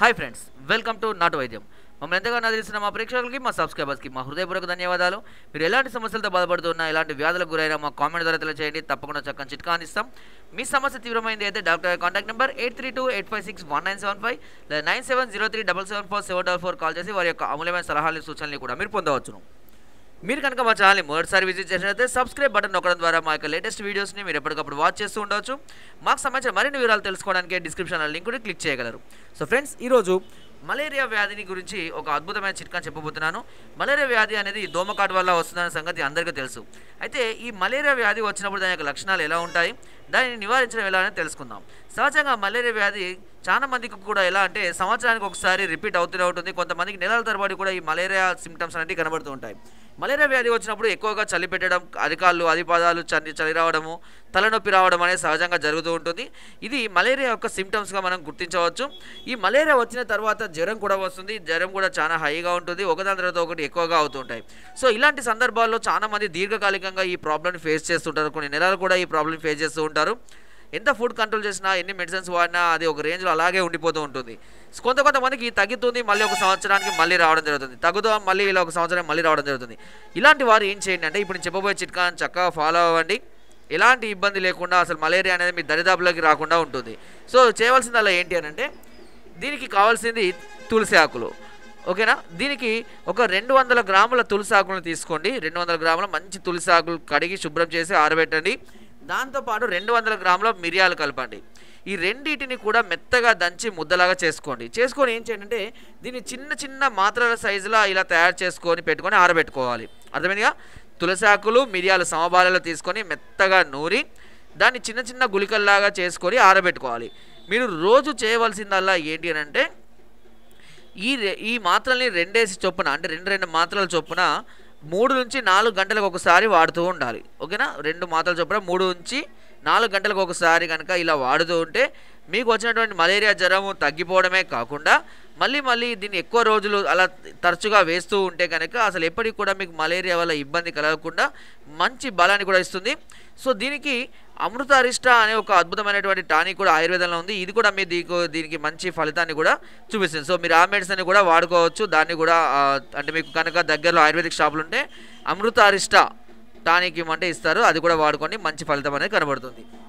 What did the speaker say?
Hi friends welcome to నాటు వైద్యం మమ్మల్ని ఎంతగానో తెలిసిన మా ప్రేక్షకులకి మా సబ్స్క్రైబర్స్కి మా హృదయపూర్వక ధన్యవాదాలు. మీరు ఎలాంటి సమస్యలతో బాధపడుతున్నా ఎలాంటి వ్యాధులకు గురైనా మా కామెంట్ ద్వారా తెలియజేయండి తప్పకుండా చక్కని చిట్కా అందిస్తాం. మీ సమస్య తీవ్రమైంది అయితే doctor contact number eight three two eight five six one nine seven five లేదా nine seven zero three double seven four seven double four call చేసి వారి యొక్క అమూల్యమైన సలహాలు సూచనలు కూడా మీరు పొందవచ్చును. మీరు కనుక మా ఛానల్ని మొదటిసారి విజిట్ చేసినట్లయితే సబ్స్క్రైబ్ బటన్ నొక్కడం ద్వారా మా యొక్క లేటెస్ట్ వీడియోస్ని మీరు ఎప్పటికప్పుడు వాచ్ చేస్తూ ఉండవచ్చు మాకు సంబంధించిన మరిన్ని వివరాలు తెలుసుకోవడానికి డిస్క్రిప్షన్ లింక్ కూడా క్లిక్ చేయగలరు. సో ఫ్రెండ్స్ ఈరోజు మలేరియా వ్యాధిని గురించి ఒక అద్భుతమైన చిట్కా చెప్పబోతున్నాను. మలేరియా వ్యాధి అనేది దోమకాటు వల్ల వస్తుందనే సంగతి అందరికీ తెలుసు. అయితే ఈ మలేరియా వ్యాధి వచ్చినప్పుడు దాని యొక్క లక్షణాలు ఎలా ఉంటాయి? దానిని నివారించడం ఎలా అని తెలుసుకుందాం. సహజంగా మలేరియా వ్యాధి చాలా మందికి కూడా ఎలా అంటే సంవత్సరానికి ఒకసారి రిపీట్ అవుతూనే ఉంటుంది. కొంతమందికి నెలల తరబడి కూడా ఈ మలేరియా సిమ్టమ్స్ అనేవి కనబడుతూ ఉంటాయి. మలేరియా వ్యాధి వచ్చినప్పుడు ఎక్కువగా చలి పెట్టడం అరికాళ్ళు అధిపాదాలు చలి చలి రావడము తలనొప్పి రావడం అనేది సహజంగా జరుగుతూ ఉంటుంది. ఇది మలేరియా యొక్క సిమ్టమ్స్గా మనం గుర్తించవచ్చు. ఈ మలేరియా వచ్చిన తర్వాత జ్వరం కూడా వస్తుంది జ్వరం కూడా చాలా హైగా ఉంటుంది ఒకదాని తర్వాత ఒకటి ఎక్కువగా అవుతుంటాయి. సో ఇలాంటి సందర్భాల్లో చాలా మంది దీర్ఘకాలికంగా ఈ ప్రాబ్లమ్ని ఫేస్ చేస్తుంటారు. కొన్ని నెలలు కూడా ఈ ప్రాబ్లమ్ ఫేస్ చేస్తూ ఉంటారు. ఎంత ఫుడ్ కంట్రోల్ చేసినా ఎన్ని మెడిసిన్స్ వాడినా అది ఒక రేంజ్లో అలాగే ఉండిపోతూ ఉంటుంది. కొంత కొంతమందికి తగ్గుతుంది మళ్ళీ ఒక సంవత్సరానికి మళ్ళీ రావడం జరుగుతుంది. తగ్గుతాం మళ్ళీ ఇలా ఒక సంవత్సరం మళ్ళీ రావడం జరుగుతుంది. ఇలాంటి వారు ఏం చేయండి అంటే ఇప్పుడు చెప్పబోయే చిట్కాని చక్కగా ఫాలో అవ్వండి. ఎలాంటి ఇబ్బంది లేకుండా అసలు మలేరియా అనేది మీ దరిదాపులోకి రాకుండా ఉంటుంది. సో చేయవలసింది అలా ఏంటి అని అంటే దీనికి కావాల్సింది తులసి ఆకులు. ఓకేనా? దీనికి ఒక రెండు వందల గ్రాముల తులసి ఆకులను తీసుకోండి. రెండు వందల గ్రాముల మంచి తులసి ఆకులు కడిగి శుభ్రం చేసి ఆరబెట్టండి. దాంతోపాటు రెండు వందల గ్రాముల మిరియాలు కలపండి. ఈ రెండింటిని కూడా మెత్తగా దంచి ముద్దలాగా చేసుకోండి. చేసుకొని ఏం చేయండి అంటే దీన్ని చిన్న చిన్న మాత్రల సైజులో ఇలా తయారు చేసుకొని పెట్టుకొని ఆరబెట్టుకోవాలి. అర్థమైందిగా? తులసి ఆకులు మిరియాలు సమబాలలో తీసుకొని మెత్తగా నూరి దాన్ని చిన్న చిన్న గుళికల్లాగా చేసుకొని ఆరబెట్టుకోవాలి. మీరు రోజు చేయవలసిందల్లా ఏంటి అని అంటే ఈ ఈ మాత్రల్ని రెండేసి చొప్పున అంటే రెండు రెండు మాత్రల చొప్పున మూడు నుంచి నాలుగు గంటలకు ఒకసారి వాడుతూ ఉండాలి. ఓకేనా? రెండు మాత్రల చొప్పున మూడు నుంచి నాలుగు గంటలకు ఒకసారి కనుక ఇలా వాడుతూ ఉంటే మీకు వచ్చినటువంటి మలేరియా జ్వరము తగ్గిపోవడమే కాకుండా మళ్ళీ మళ్ళీ దీన్ని ఎక్కువ రోజులు అలా తరచుగా వేస్తూ ఉంటే కనుక అసలు ఎప్పటికి కూడా మీకు మలేరియా వల్ల ఇబ్బంది కలగకుండా మంచి బలాన్ని కూడా ఇస్తుంది. సో దీనికి అమృత అరిష్ట అనే ఒక అద్భుతమైనటువంటి టానిక్ కూడా ఆయుర్వేదంలో ఉంది. ఇది కూడా మీ దీనికి దీనికి మంచి ఫలితాన్ని కూడా చూపిస్తుంది. సో మీరు ఆ మెడిసిన్ కూడా వాడుకోవచ్చు. దాన్ని కూడా అంటే మీకు కనుక దగ్గరలో ఆయుర్వేదిక్ షాపులు ఉంటే అమృతారిష్ట టానిక్ ఇవ్వమంటే ఇస్తారు. అది కూడా వాడుకొని మంచి ఫలితం అనేది కనబడుతుంది.